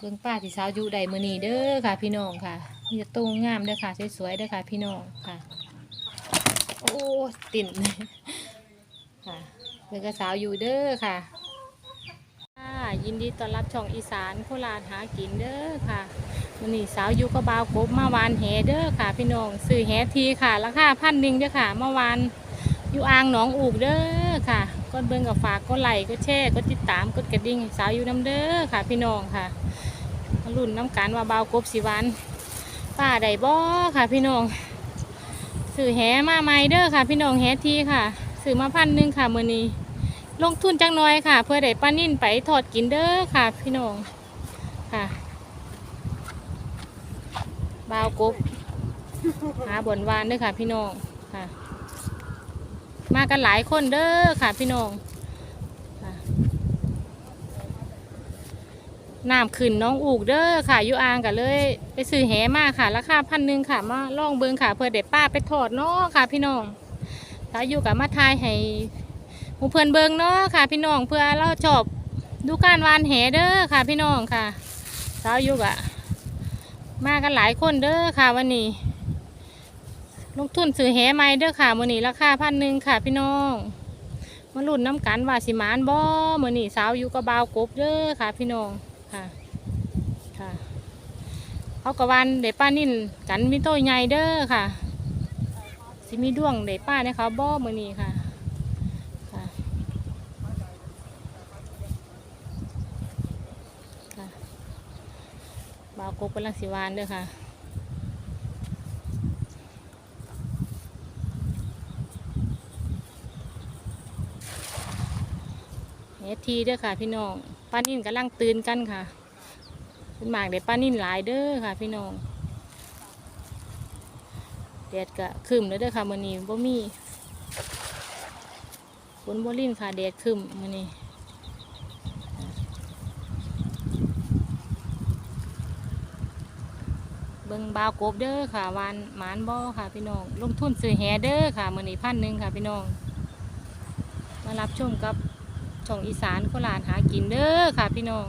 เบิ่งป้าที่สาวอยู่ใดมือนีเด้อค่ะ พี่น้องค่ะ มีต่ตู้งามเด้อค่ะสวยๆเด้อค่ะ พี่น้องค่ะ โอ้ติ่นค่ะเบิ่งกับสาวอยู่เด้อค่ะยินดีต้อนรับช่องอีสานโคราชหากินเด้อค่ะมื้อนี้สาวอยู่กับบ่าวกบมาวานแหเด้อค่ะ พี่น้องซื้อแหทีค่ะราคาพันหนึ่งเด้อค่ะเมื่อวานอยู่อ่างหนองอูกเด้อค่ะกดเบิ่งกับฝากกดไลค์กดแชร์กดติดตามกดกระดิ่งสาวอยู่น้ำเด้อค่ะ พี่น้องค่ะ รุ่นน้ำกันว่าเบาวกบสิวันป้าได้บ่ค่ะ พี่น้องซื้อแหมาใหม่เด้อค่ะ พี่น้องแหทีค่ะซื้อมาพันหนึ่งค่ะมื้อนี้ลงทุนจังน้อยค่ะ เพื่อได้ป้านิ่นไปทอดกินเด้อค่ะ พี่น้องค่ะบาวกบหาบนวานเด้อค่ะ พี่น้องค่ะ มากันหลายคนเด้อค่ะ พี่น้องค่ะ น้ำขึ้นน้องอูกเด้อค่ะอยู่อ่างกันเลย ไปซื้อแหมาค่ะ ราคาพันหนึ่งค่ะ มาล่องเบิงค่ะ เพื่อเด็ดป้าไปทอดเนาะค่ะ พี่น้องถ้าอยู่กับมาทายให้หมูเพื่อนเบิงเนาะค่ะ พี่น้องเพื่อเราจบดูการวานแหเด้อค่ะ พี่น้องค่ะสาวอยู่กะมากันหลายคนเด้อค่ะวันนี้ ลงทุนซื้อแหไม้เด้อค่ะมื้อนี้ราคาพันหนึ่งค่ะ พี่น้องมาลุ้นน้ำกันว่าสิมานบ่มื้อนี้สาวอยู่กับบ่าวกบเด้อค่ะ พี่น้อง ค่ะ ค่ะเขากะวันเดป้านิ่นกันมีโต้ใหญ่เด้อค่ะ สิมีด้วงเดป้าเนี่ยค่ะบ่มือนี้ค่ะค่ะค่ะบาวกบกำลังสิหวานเด้อค่ะเฮทีเด้อค่ะพี่น้อง ป้านิ่นกำลังตื่นกันค่ะเป็นหมากเด็ดป้านิ่นหลายเด้อค่ะ พี่น้องแดดก็ครึมแล้วเด้อค่ะมื้อนี้บ่มีฝนบ่ลิ่นค่ะแดดครึมมื้อนี้เบิ่งบาวกบเด้อค่ะวานหมานบ่ค่ะพี่น้องลงทุนซื้อแหเด้อค่ะมื้อนี้พันหนึ่งค่ะพี่น้อง มารับชมกับ ช่องอีสานโคราชหากินเด้อค่ะพี่น้อง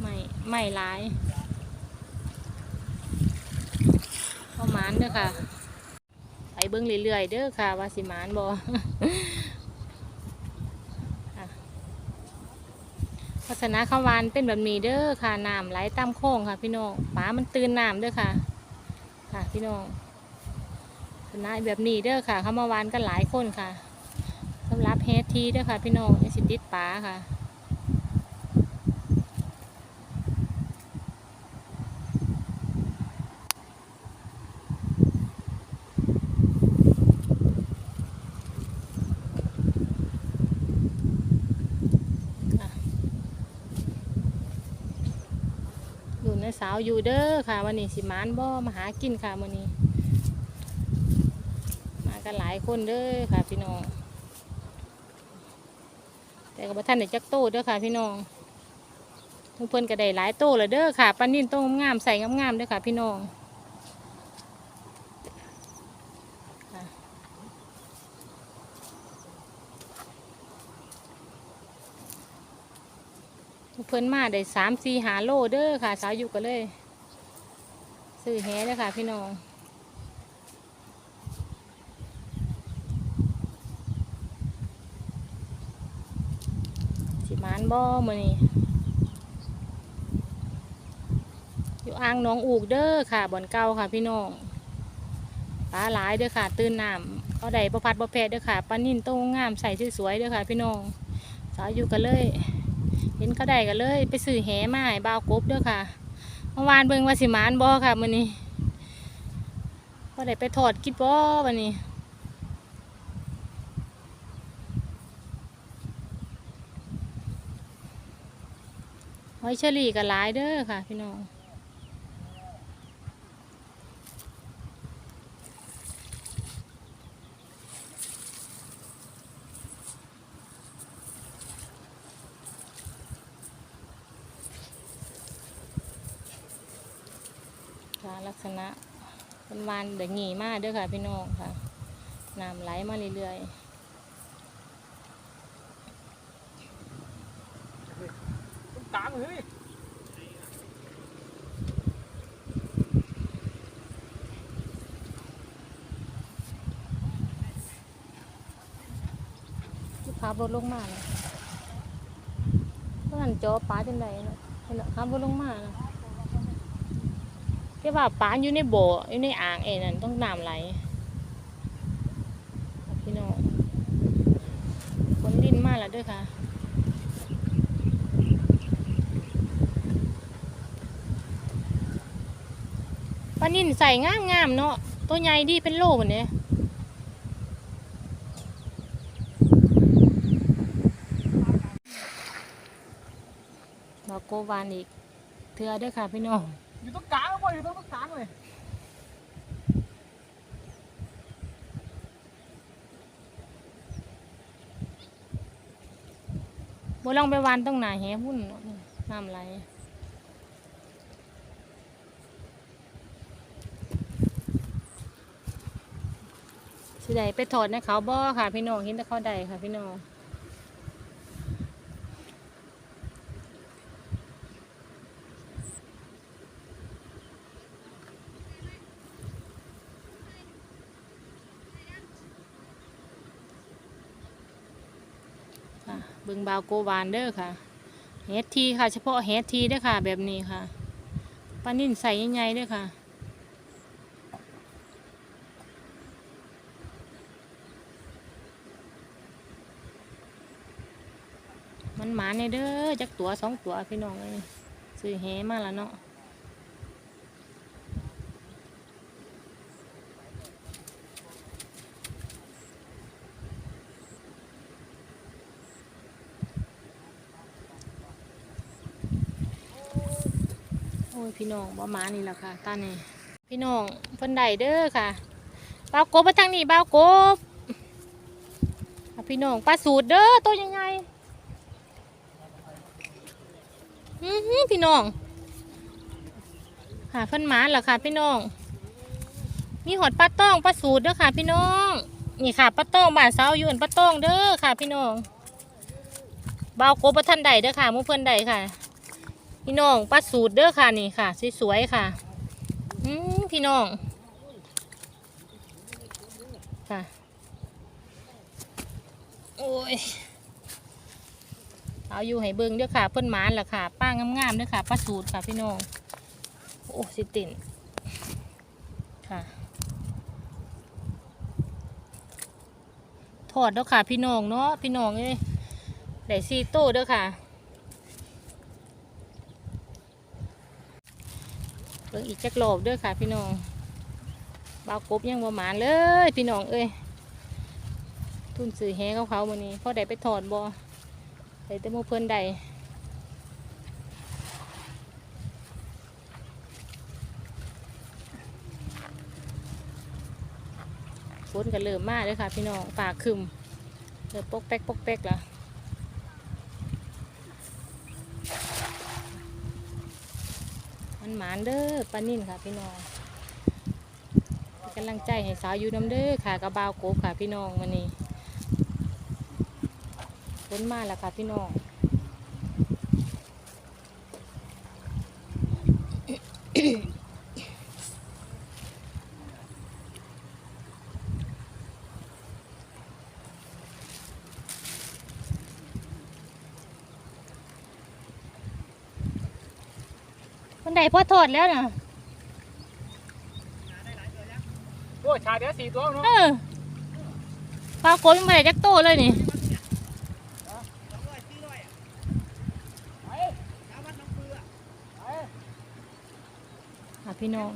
ไม่ไม่หลายเอาหมานเด้อค่ะ ไปเบิ้งเรื่อยๆเด้อค่ะ ว่าสิหมานบ่ค่ะลักษณะข้าววานเป็นแบบนี้เด้อค่ะน้ำไหลตามโค้งค่ะ พี่น้องปลามันตื่นน้ำเด้อค่ะ ค่ะพี่น้อง คณะแบบนี้เด้อค่ะเขามาวานกันหลายคนค่ะสำหรับเฮดทีเด้อค่ะ พี่น้องอสิติดป๋าค่ะค่ะอยู่ในสาวอยู่เด้อค่ะวันนี้สิมานบ่มาหากินค่ะวันนี้ กันหลายคนเด้อค่ะพี่น้อง แต่กับท่านได้จักโตเด้อค่ะพี่น้องทุกเพิ่นก็ได้หลายโต้เลยเด้อค่ะปันนินโตงามใส่งามๆเด้อค่ะพี่น้องทุกเพิ่นมาได้สามสี่หาโลเด้อค่ะ สาวอยู่กันเลย ซื้อแหเด้อค่ะพี่น้อง สิมาน บ่มื้อนี้อยู่อ่างน้องอูกเด้อค่ะบ่อนเก่าค่ะพี่น้องปลาหลายเด้อค่ะ ตื่นน้ำเขาได้ประพัดประแพดเด้อค่ะปลานิ่นโตงามใส่สวยๆเด้อค่ะ พี่น้องสาวอยู่กันเลย เห็นเขาได้กันเลย ไปซื้อแหมาให้บ่าวกบเด้อค่ะเมื่อวานเบิ่งว่าสิมานบ่ค่ะมื้อนี้ก็ได้ไปทอดกินบ่วันนี้ หอยเชอรี่ก็หลายเด้อค่ะ พี่น้องค่ะลักษณะเป็นวานเดือดหงีมากเด้อค่ะ พี่น้องค่ะน้ำไหลมาเรื่อยๆ กลาง เลยขับรถลงมาเลยเพื่อนจอป้าจังไดเนาะเห็นเนาะขับรถลงมาเนาะแค่ว่าป้าอยู่ในโบอยู่ในอ่างเอ็นั่นต้องน้ำไหลพี่น้องฝนดินมากแล้วด้วยค่ะ ปลานิ่นใส่งามงามๆเนาะตัวใหญ่ดีเป็นโลเหมือนเนี้ยดอกโกวานอีกเถื่อเด้วยค่ะพี่น้องอยู่ตรงกลางแล้วบ่อยู่ตรงกลางเลยโบลองไปวานต้องหนาแหพุ่นเนาะน้ำไหล สิได้ไปถอดในเขาบ่อค่ะ พี่น้องเห็นแต่เขาได้ค่ะ พี่น้องบึงบาวโกวานเด้อค่ะเฮดทีค่ะ เฉพาะเฮดทีเด้อค่ะ แบบนี้ค่ะปลานิ่นใส่ใหญ่ๆเด้อค่ะ มันหาในเด้อจักตัวสองตัวพี่น้องเอ้ยซื้อแหมาแล้วเนาะโอ้ยพี่น้องบ่หมานี่แหละค่ะตานี่พี่น้องเพิ่นได้เด้อค่ะบ้าวกบมาทางนี้บ้าวกบพี่น้องปลาสูตรเด้อตัวยังไง อือหือพี่น้องค่ะเพิ่นหมาเหรอค่ะ พี่น้อง มีหอดปลาต้องปลาสูตรเด้อค่ะ พี่น้อง นี่ค่ะปลาต้องบ้านสาอยู่อันปลาต้องเด้อค่ะ พี่น้องเบาโกบท่านใดเด้อค่ะมู่เพื่อนใดค่ะ พี่น้องปลาสูตรเด้อค่ะนี่ค่ะสวยๆค่ะอืมพี่น้องค่ะ โอ้ย เอาอยู่ให้เบิ่งเด้อค่ะเพิ่นหมานล่ะค่ะ ป้างามๆเด้อค่ะป้าสูตรค่ะพี่น้อง โอ้สิตินค่ะทอดเด้อค่ะ พี่น้องเนาะพี่น้องเอ้ยได้ซีโต้เด้อค่ะเบิ่งอีกจักรอบเด้อค่ะ พี่น้องบ่าวกบยังบ่หมานเลย พี่น้องเอ้ยทุนซื้อแฮเขาเขามื้อนี้พ่อได้ไปถอดบ่ ใส่แต่มูเพื่อนใดฝนก็เริ่มมาเลยค่ะ พี่น้องป่าคึมเริ่มปกแป๊กปกแป๊กแล้วมันหมานเด้อปลานิ่นค่ะ พี่น้องกำลังใจให้สาวอยู่น้ำเด้อค่ะกระบาวโกบค่ะพี่น้องวันนี้ ฝนมาแล้วค่ะพี่น้องคนใดพอถอดแล้วนะโอ้ยชาเดียวสี่ตัวเนาะเออปลาโกยมาได้จักโตเลยนี่ พี่น้อง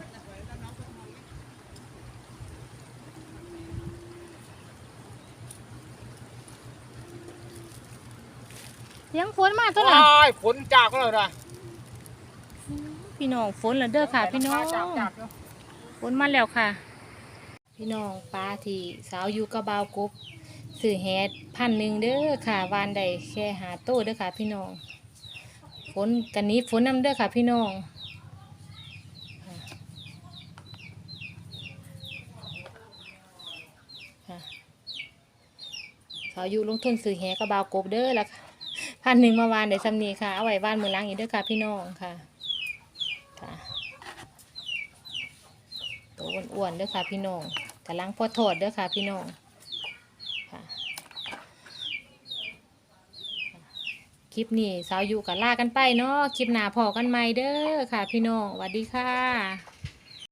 เสียงฝนมาตัวละว้ายฝนจากก็เลยนะพี่น้องฝนแล้วเด้อค่ะ พี่น้องจากจากเนาะฝนมาแล้วค่ะ พี่น้องปลาที่สาวอยู่กับบาวกบสื่อแฮดพันหนึ่งเด้อค่ะวานใดแค่หาโต้เด้อค่ะ พี่น้องฝนกันนี้ฝนน้ำเด้อค่ะ พี่น้อง สาวอยู่ลงทุนสื่อแฮกับบาวกบเด้อล้วค่ะพันหนึ่งมาวานได้สำนีค่ะ เอาไว้บ้านมือล้างอีกเด้อค่ะพี่น้องค่ะค่ะตัวอ้วนๆเด้อค่ะพี่น้องกำลังพอโทษเด้อค่ะพี่น้องค่ะคลิปนี้สาวอยู่กับลากันไปเนาะคลิปหน้าพอกันใหม่เด้อค่ะ พี่น้องสวัสดีค่ะ